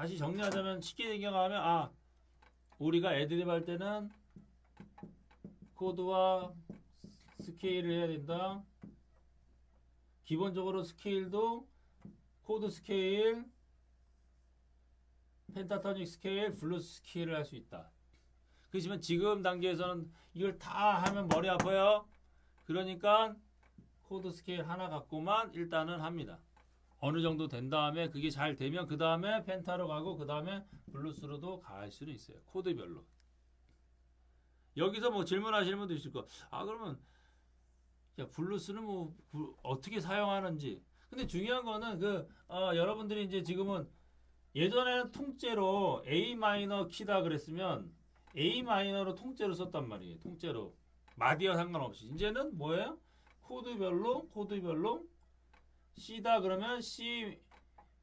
다시 정리하자면 쉽게 생각하면 아 우리가 애드립 할 때는 코드와 스케일을 해야 된다. 기본적으로 스케일도 코드 스케일, 펜타토닉 스케일, 블루스 스케일을 할 수 있다. 그렇지만 지금 단계에서는 이걸 다 하면 머리 아파요. 그러니까 코드 스케일 하나 갖고만 일단은 합니다. 어느 정도 된 다음에 그게 잘 되면 그 다음에 펜타로 가고 그 다음에 블루스로도 갈 수는 있어요. 코드별로. 여기서 뭐 질문하시는 분도 있을 거. 아 그러면 야 블루스는 뭐 구- 어떻게 사용하는지. 근데 중요한 거는 그 어, 여러분들이 이제 지금은 예전에는 통째로 A 마이너 키다 그랬으면 A 마이너로 통째로 썼단 말이에요. 통째로 마디와 상관없이 이제는 뭐예요? 코드별로 코드별로 C다 그러면 C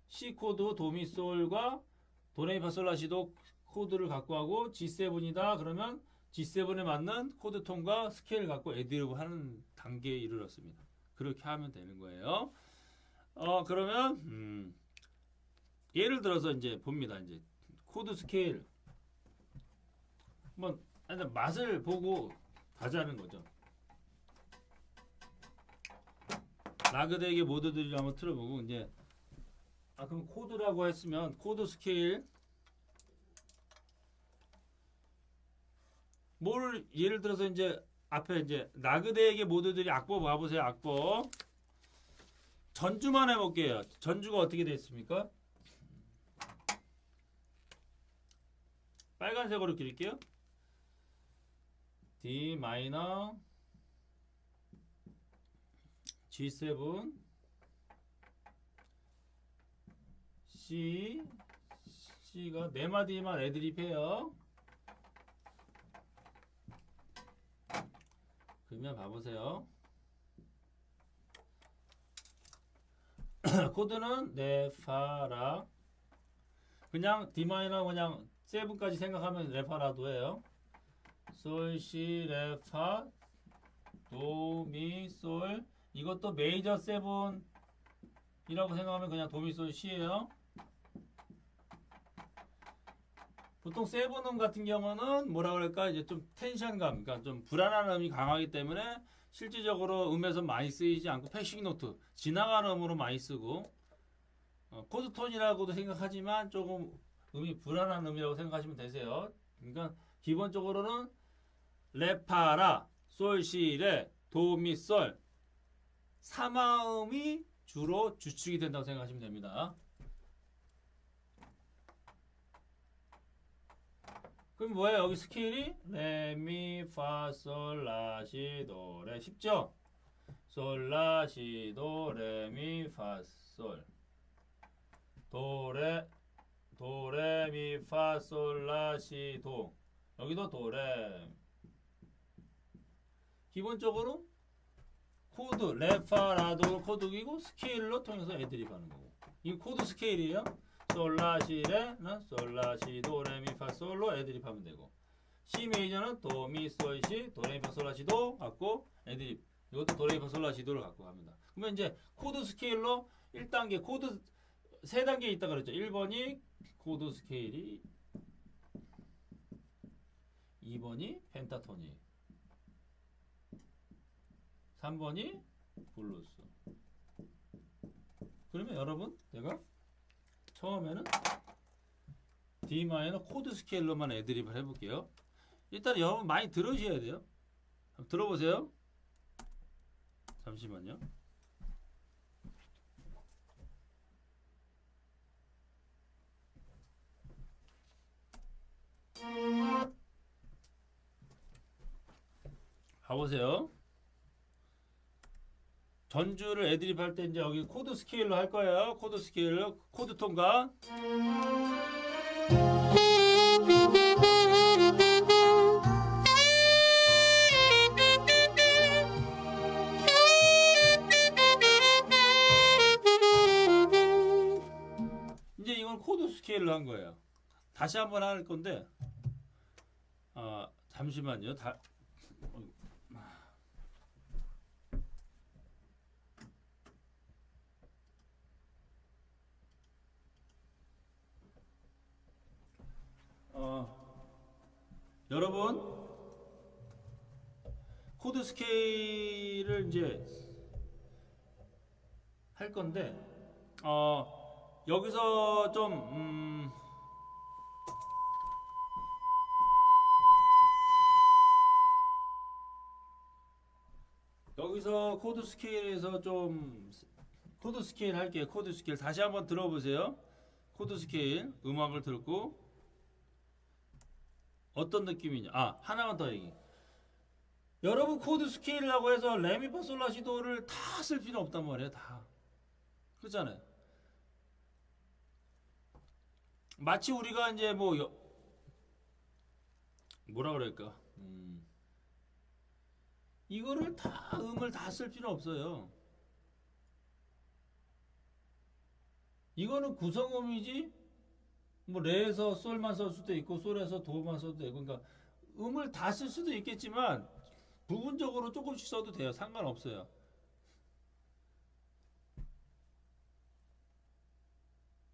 C 코드 도미솔과 도레미파솔라시도 코드를 갖고 하고 G7이다 그러면 G7에 맞는 코드 톤과 스케일 갖고 애드리브 하는 단계에 이르렀습니다. 그렇게 하면 되는 거예요. 어 그러면 음, 예를 들어서 이제 봅니다. 이제 코드 스케일 한번 맛을 보고 가자는 거죠. 라그대기 모드들을 한번 틀어보고 이제 아 그럼 코드라고 했으면 코드 스케일 뭘 예를 들어서 이제 앞에 이제 라그대기 모드들이 악보 봐보세요 악보. 전주만 해볼게요. 전주가 어떻게 되어 있습니까? 빨간색으로 그릴게요. D 마이너 G7 C C가 네 마디만 애드립해요. 그러면 봐보세요. 코드는 레파라 그냥 D 마이너 그냥 7까지 생각하면 레파라도 해요. 솔, 시, 레파, 도, 미, 솔 이것도 메이저 세븐이라고 생각하면 그냥 도미솔 C예요. 보통 세븐음 같은 경우는 뭐라 그럴까 이제 좀 텐션감, 그러니까 좀 불안한 음이 강하기 때문에 실질적으로 음에서 많이 쓰이지 않고 패싱 노트, 지나가는 음으로 많이 쓰고 어, 코드 톤이라고도 생각하지만 조금 음이 불안한 음이라고 생각하시면 되세요. 그러니까 기본적으로는 레파라, 솔시레, 도미솔 사마음이 주로 주축이 된다고 생각하시면 됩니다. 그럼 뭐예요? 여기 스케일이 레미 파솔라시도 레 쉽죠? 솔라시도 레미 파솔 도레 도레미 파솔라시도 여기도 도레 기본적으로 코드 레파라도 코드이고 스케일로 통해서 애드립 하는 거고. 이 코드 스케일이에요. 솔라시레는 솔라시 도 레미파 솔로 애드립 하면 되고. C 메이저는 도미솔시 도레미파 솔라시도 갖고 애드립 이것도 도레미파 솔라시도를 갖고 갑니다. 그러면 이제 코드 스케일로 1단계 코드 3단계 있다 그랬죠. 1번이 코드 스케일이 2번이 펜타토닉 3번이 블루스. 그러면 여러분 내가 처음에는 D 마이너 코드 스케일로만 애드립을 해볼게요. 일단 여러분 많이 들으셔야 돼요. 한번 들어보세요. 잠시만요. 가보세요. 전주를 애드립 할 때 이제 여기 코드 스케일로 할 거예요. 코드 스케일로 코드 통과. 이제 이건 코드 스케일로 한 거예요. 다시 한번 할 건데 아 잠시만요. 다 여러분 코드 스케일을 이제 할 건데 어 여기서 좀 음, 여기서 코드 스케일에서 좀 코드 스케일 할게요. 코드 스케일 다시 한번 들어보세요. 코드 스케일 음악을 듣고 어떤 느낌이냐? 아 하나만 더 얘기. 여러분 코드 스케일이라고 해서 레미파 솔라시도를 다 쓸 필요 없단 말이에요. 다 그렇잖아요. 마치 우리가 이제 뭐 여- 뭐라 그럴까? 음, 이거를 다 음을 다 쓸 필요 없어요. 이거는 구성음이지 뭐 레에서 솔만 쓸 수도 있고 솔에서 도만 써도 되고 그러니까 음을 다 쓸 수도 있겠지만 부분적으로 조금씩 써도 돼요. 상관없어요.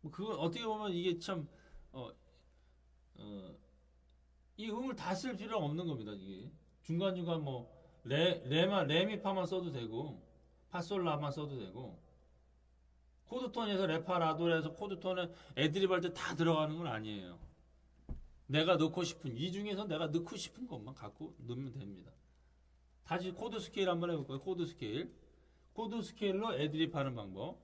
뭐 그건 어떻게 보면 이게 참 어, 어, 이 음을 다 쓸 필요 없는 겁니다. 이게 중간 중간 뭐 레, 레마 레미파만 써도 되고 파솔라만 써도 되고 코드톤에서 레파라도에서 코드톤에 애드립 할 때 다 들어가는 건 아니에요. 내가 넣고 싶은 이 중에서 내가 넣고 싶은 것만 갖고 넣으면 됩니다. 다시 코드 스케일 한번 해볼까요? 코드 스케일. 코드 스케일로 애드립 하는 방법.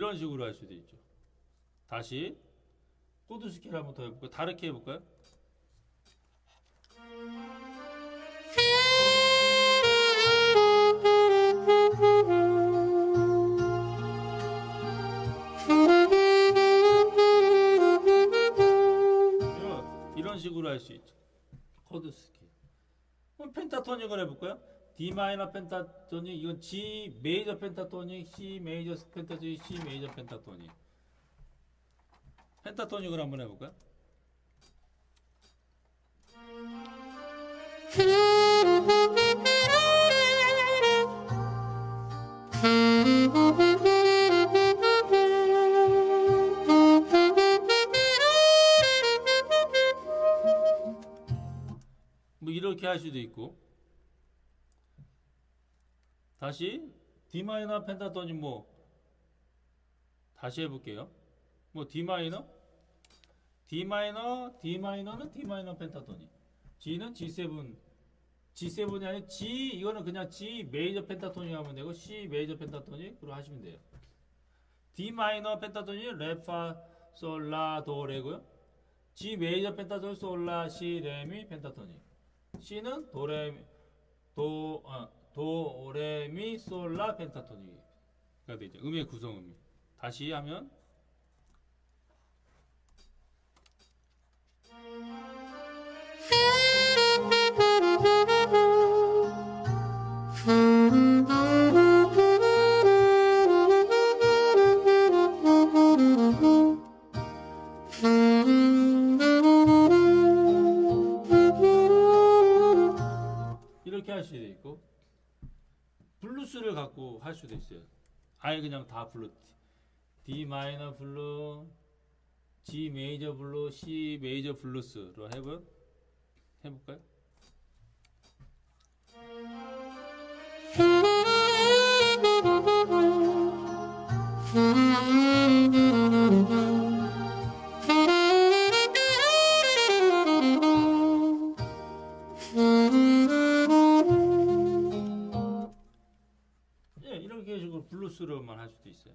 이런 식으로 할 수도 있죠. 다시 코드 스케일 한번 더 해볼까요? 다르게 해볼까요? 이런, 식으로 할 수 있죠. 코드 스케일. 그럼 펜타토닉을 해볼까요? D 마이너 펜타토닉 이건 G 메이저 펜타토닉, C 메이저 펜타토닉, C 메이저 펜타토닉. 펜타토닉을 한번 해볼까요? 뭐 이렇게 할 수도 있고 다시 D 마이너 펜타토닉 뭐 다시 해볼게요. 뭐 D 마이너, D 마이너, D 마이너는 D 마이너 펜타토닉, G는 G7, G7이 아니라 G 이거는 그냥 G 메이저 펜타토닉 하면 되고 C 메이저 펜타토닉으로 하시면 돼요. D 마이너 펜타토닉 레파 솔라 도레고요. G 메이저 펜타토닉 솔라 시 레미 펜타토닉. C는 도레미 도 어, 도레미 솔라 펜타토닉가 되죠. 음의 구성음이. 다시 하면 아예 그냥 다 블루 D 마이너 블루, G 메이저 블루, C 메이저 블루스로 해볼 해볼까요? 블루스로만 할 수도 있어요.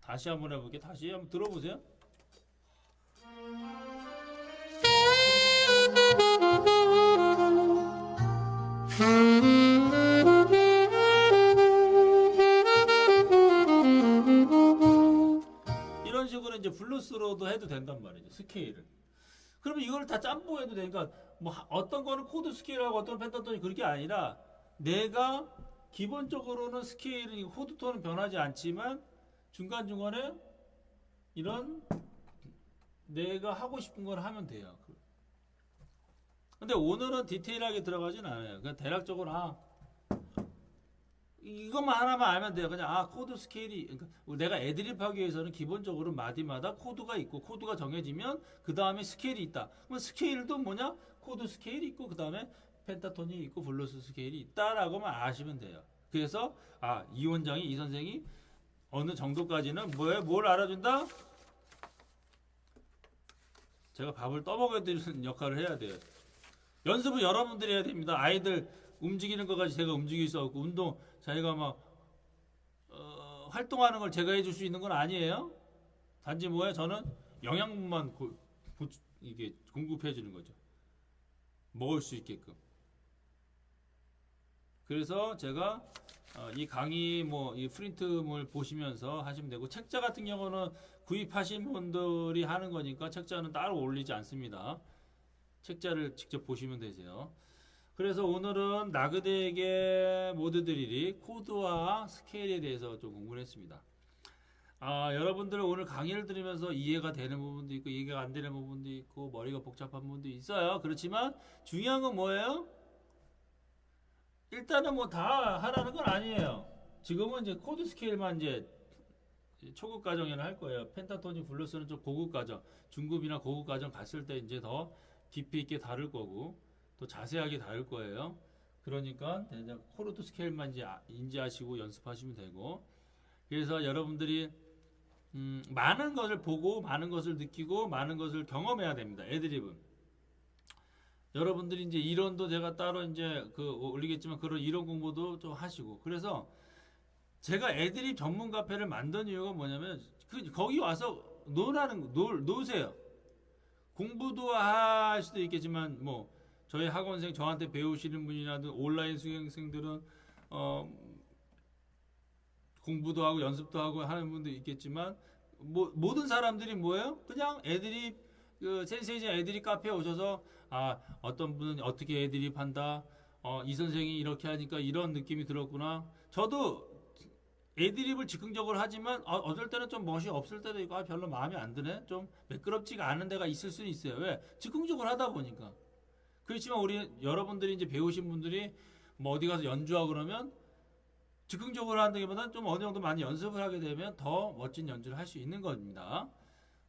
다시 한번 해볼게요. 다시 한번 들어보세요. 이런 식으로 이제 블루스로도 해도 된단 말이죠. 스케일을. 그러면 이걸 다 짬뽕 해도 되니까 뭐 하- 어떤 거는 코드 스케일하고 어떤 펜타톤이 그렇게 아니라 내가 기본적으로는 스케일은 코드 톤은 변하지 않지만 중간 중간에 이런 내가 하고 싶은 걸 하면 돼요. 근데 오늘은 디테일하게 들어가진 않아요. 그냥 대략적으로 아 이것만 하나만 알면 돼요. 그냥 아 코드 스케일이 그러니까 내가 애드립 하기 위해서는 기본적으로 마디마다 코드가 있고 코드가 정해지면 그 다음에 스케일이 있다. 그럼 스케일도 뭐냐? 코드 스케일이 있고 그 다음에 펜타톤이 있고 블루스 스케일이 있다라고만 아시면 돼요. 그래서 아 이 원장이 이 선생이 어느 정도까지는 뭐에 뭘 알아준다? 제가 밥을 떠먹여 드리는 역할을 해야 돼요. 연습은 여러분들이 해야 됩니다. 아이들 움직이는 것까지 제가 움직일 수 없고 운동 자기가 막 어, 활동하는 걸 제가 해줄 수 있는 건 아니에요. 단지 뭐예요? 저는 영양분만 고, 보- 이게 공급해 주는 거죠. 먹을 수 있게끔. 그래서 제가 어, 이 강의 뭐 이 프린트물 보시면서 하시면 되고 책자 같은 경우는 구입하신 분들이 하는 거니까 책자는 따로 올리지 않습니다. 책자를 직접 보시면 되세요. 그래서 오늘은 나그네에게 모드 드릴이 코드와 스케일에 대해서 좀 공부를 했습니다. 아, 여러분들 오늘 강의를 들으면서 이해가 되는 부분도 있고 이해가 안 되는 부분도 있고 머리가 복잡한 부분도 있어요. 그렇지만 중요한 건 뭐예요? 일단은 뭐 다 하라는 건 아니에요. 지금은 이제 코드 스케일만 이제 초급 과정에는 할 거예요. 펜타토닉 블루스는 좀 고급 과정, 중급이나 고급 과정 갔을 때 이제 더 깊이 있게 다룰 거고 또 자세하게 다룰 거예요. 그러니까 이제 코드 스케일만 이제 아- 인지하시고 연습하시면 되고 그래서 여러분들이 음, 많은 것을 보고 많은 것을 느끼고 많은 것을 경험해야 됩니다. 애드립은 여러분들이 이제 이론도 제가 따로 이제 그 올리겠지만 그런 이론 공부도 좀 하시고 그래서 제가 애드립 전문 카페를 만든 이유가 뭐냐면 그 거기 와서 노라는 놀 노세요. 공부도 할 수도 있겠지만 뭐 저희 학원생 저한테 배우시는 분이라든 온라인 수강생들은 어 공부도 하고 연습도 하고 하는 분도 있겠지만 뭐 모든 사람들이 뭐예요? 그냥 애드립 그 센세이션 애드립 카페에 오셔서 아 어떤 분은 어떻게 애드립 한다. 어 이 선생이 이렇게 하니까 이런 느낌이 들었구나. 저도 애드립을 즉흥적으로 하지만 어, 어떨 때는 좀 멋이 없을 때도 있고 아, 별로 마음에 안 드네. 좀 매끄럽지가 않은 데가 있을 수는 있어요. 왜? 즉흥적으로 하다 보니까. 그렇지만 우리 여러분들이 이제 배우신 분들이 뭐 어디 가서 연주하고 그러면 즉흥적으로 한다기보다는 좀 어느 정도 많이 연습을 하게 되면 더 멋진 연주를 할 수 있는 겁니다.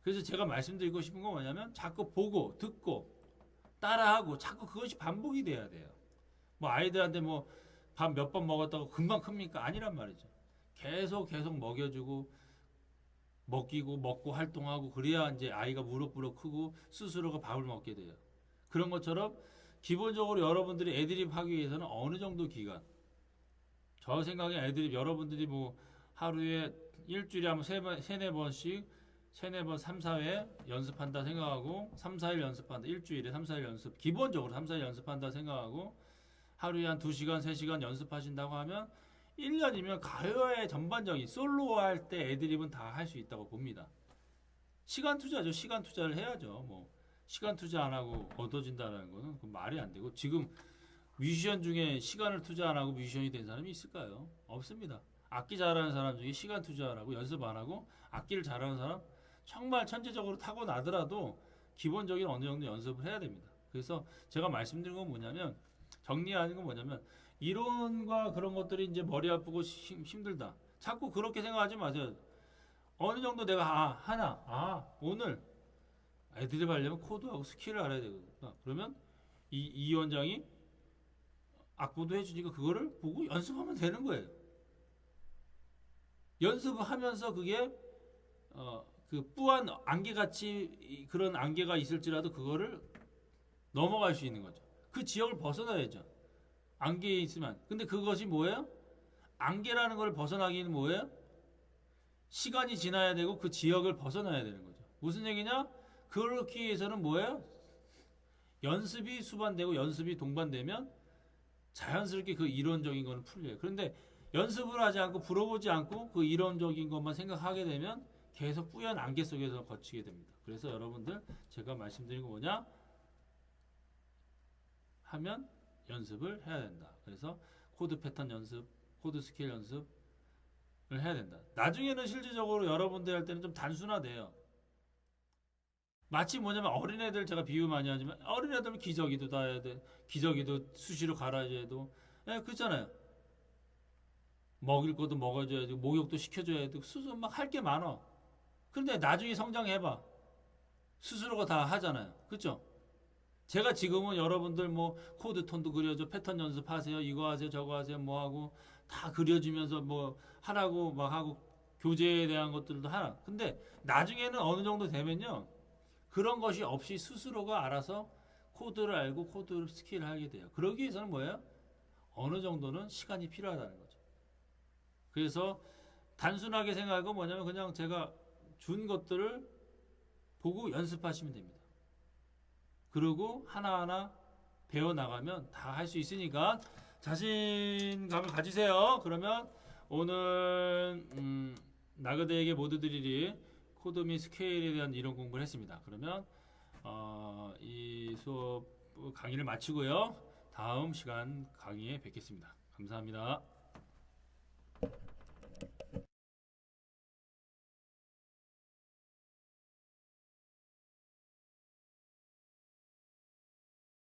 그래서 제가 말씀드리고 싶은 건 뭐냐면 자꾸 보고 듣고 따라하고 자꾸 그것이 반복이 돼야 돼요. 뭐 아이들한테 뭐 밥 몇 번 먹었다고 금방 큽니까? 아니란 말이죠. 계속 계속 먹여주고 먹이고 먹고 활동하고 그래야 이제 아이가 무럭무럭 크고 스스로가 밥을 먹게 돼요. 그런 것처럼 기본적으로 여러분들이 애드립 하기 위해서는 어느 정도 기간 저 생각에 애드립 여러분들이 뭐 하루에 일주일에 한번 세 번, 세네 번씩 세네 번, 삼, 사회 연습한다 생각하고 삼, 사일 연습한다. 일주일에 삼, 사일 연습. 기본적으로 삼, 사일 연습한다 생각하고 하루에 한 두시간 세시간 연습하신다고 하면 1년이면 가요의 전반적인 솔로 할 때 애드립은 다 할 수 있다고 봅니다. 시간 투자죠. 시간 투자를 해야죠. 뭐 시간 투자 안 하고 얻어진다는 거는 그 말이 안 되고 지금 뮤지션 중에 시간을 투자 안 하고 뮤지션이 된 사람이 있을까요? 없습니다. 악기 잘하는 사람 중에 시간 투자 안 하고 연습 안 하고 악기를 잘하는 사람 정말 천재적으로 타고 나더라도 기본적인 어느 정도 연습을 해야 됩니다. 그래서 제가 말씀드린 건 뭐냐면 정리하는 건 뭐냐면 이론과 그런 것들이 이제 머리 아프고 힘- 힘들다. 자꾸 그렇게 생각하지 마세요. 어느 정도 내가 아 하나 아 오늘 애드립 하려면 코드하고 스킬을 알아야 되거든요. 그러면 이, 이 원장이 악보도 해주니까 그거를 보고 연습하면 되는 거예요. 연습을 하면서 그게 어, 그 뿌한 안개같이 그런 안개가 있을지라도 그거를 넘어갈 수 있는 거죠. 그 지역을 벗어나야죠. 안개에 있으면. 근데 그것이 뭐예요? 안개라는 걸 벗어나기는 뭐예요? 시간이 지나야 되고 그 지역을 벗어나야 되는 거죠. 무슨 얘기냐? 그렇기 위해서는 뭐예요? 연습이 수반되고 연습이 동반되면 자연스럽게 그 이론적인 거는 풀려요. 그런데 연습을 하지 않고 불어보지 않고 그 이론적인 것만 생각하게 되면 계속 뿌연 안개 속에서 거치게 됩니다. 그래서 여러분들 제가 말씀드린 거 뭐냐? 하면 연습을 해야 된다. 그래서 코드 패턴 연습, 코드 스킬 연습을 해야 된다. 나중에는 실질적으로 여러분들 할 때는 좀 단순화돼요. 마치 뭐냐면 어린애들 제가 비유 많이 하지만 어린애들은 기저귀도 다 해야 돼. 기저귀도 수시로 갈아줘야 돼. 예, 그렇잖아요. 먹일 것도 먹어줘야 되고 목욕도 시켜줘야 되고 스스로 막할 게 많아. 근데 나중에 성장해봐. 스스로가 다 하잖아요. 그렇죠? 제가 지금은 여러분들 뭐 코드 톤도 그려줘, 패턴 연습하세요, 이거 하세요, 저거 하세요, 뭐 하고 다 그려주면서 뭐 하라고 막 하고 교재에 대한 것들도 하라. 근데 나중에는 어느 정도 되면요. 그런 것이 없이 스스로가 알아서 코드를 알고 코드 스킬을 하게 돼요. 그러기 위해서는 뭐예요? 어느 정도는 시간이 필요하다는 거죠. 그래서 단순하게 생각하고 뭐냐면 그냥 제가 준 것들을 보고 연습하시면 됩니다. 그리고 하나하나 배워 나가면 다 할 수 있으니까 자신감을 가지세요. 그러면 오늘 음, 나그대에게 모두 드리리 코드 및 스케일에 대한 이론 공부를 했습니다. 그러면 어, 이 수업 강의를 마치고요. 다음 시간 강의에 뵙겠습니다. 감사합니다.